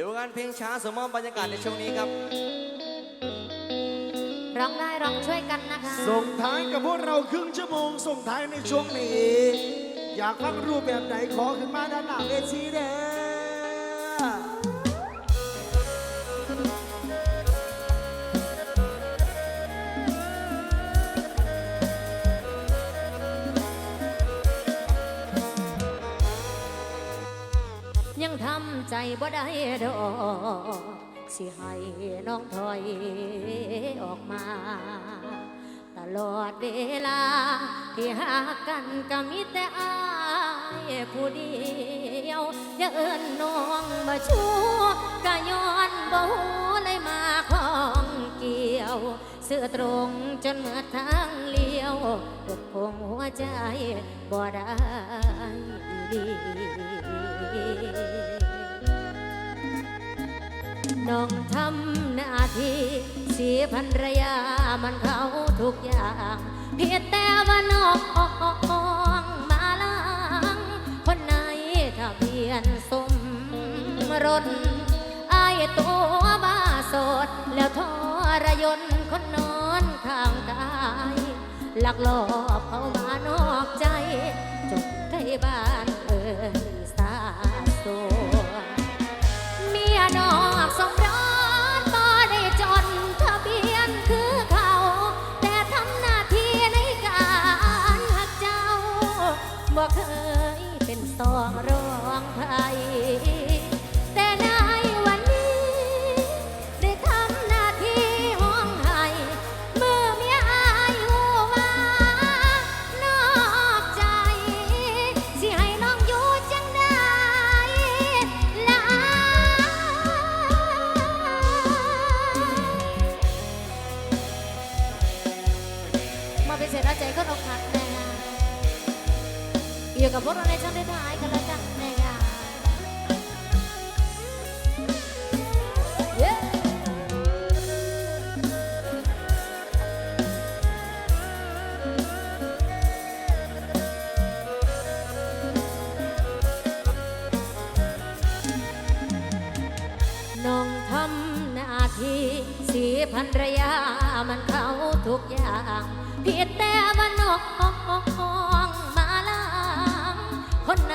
ดี๋ยวงานเพลงช้าสมมติบรรยากาศในช่วงนี้ครับร้องได้ร้องช่วยกันนะคะส่งท้ายกับพวกเราครึ่งชั่วโมง ส่งท้ายในช่วงนี้ อยากฟังรูปแบบไหนขอขึ้นมาด้านหน้าเวทีเด้อ ใจบ่ได้ดอกสิให้น้องถอยออกมา ตลอดเวลา ที่หากันก็มีแต่อายผู้เดียว อย่าเอิ้นน้องมาชูกะย้อนบ่หูเลยมาของเกี่ยวเสื้อตรงจนเมื่อทางเลี้ยวกคงหัวใจบ่ได้ดี น้องทำหน้าที่เสียภรรยามันเขาทุกอย่างเพียงแต่ว่าน้องมาลังคนไหนทะเบียนสมรสอตัวบ้าสด แล้วทรยนคนนอนข้างกายหลักลอบเข้ามานอกใจ มาเป็นเศษเอาใจคนอกหักแน่อยู่กับพวกเราในช่วงท้ายกันแล้วกันแน่เย้น้องทำหน้าที่สีภรรยามันเขาทุกอย่าง ผิดแต่ว่าน้องมาลังคนไหน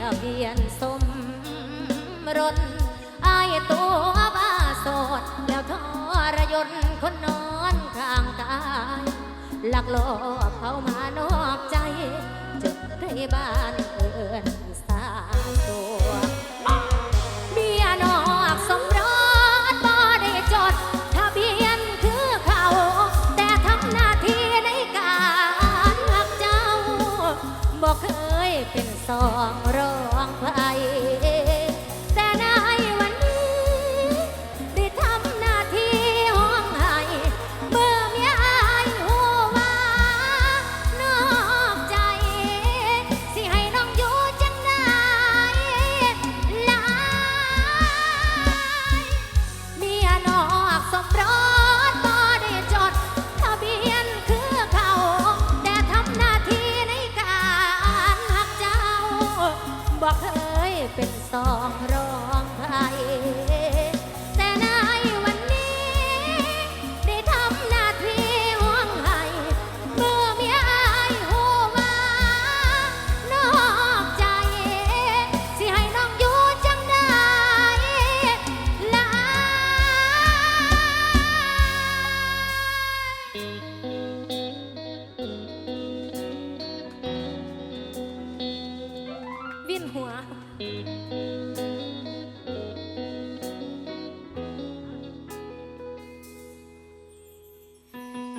ทะเบียนสมรสอายตัวบ้าสด แล้วทรยนคนนอนข้างกายหลักลอบเข้ามานอกใจ จนได้บ้านเอินสาตัว บอกเคยเป็นสองรองใครแต่ในวัน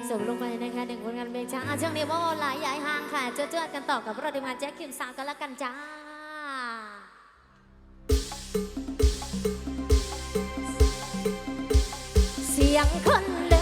สมลงไปนะคะหนึ่งผลงานเพลงช้าอะช่วงนี้ว่าหลายยายห่างค่ะเจอๆกันต่อกับเราทีมงานแจ็คคิมสาวกันล้วกันจ้าเสียงคนเ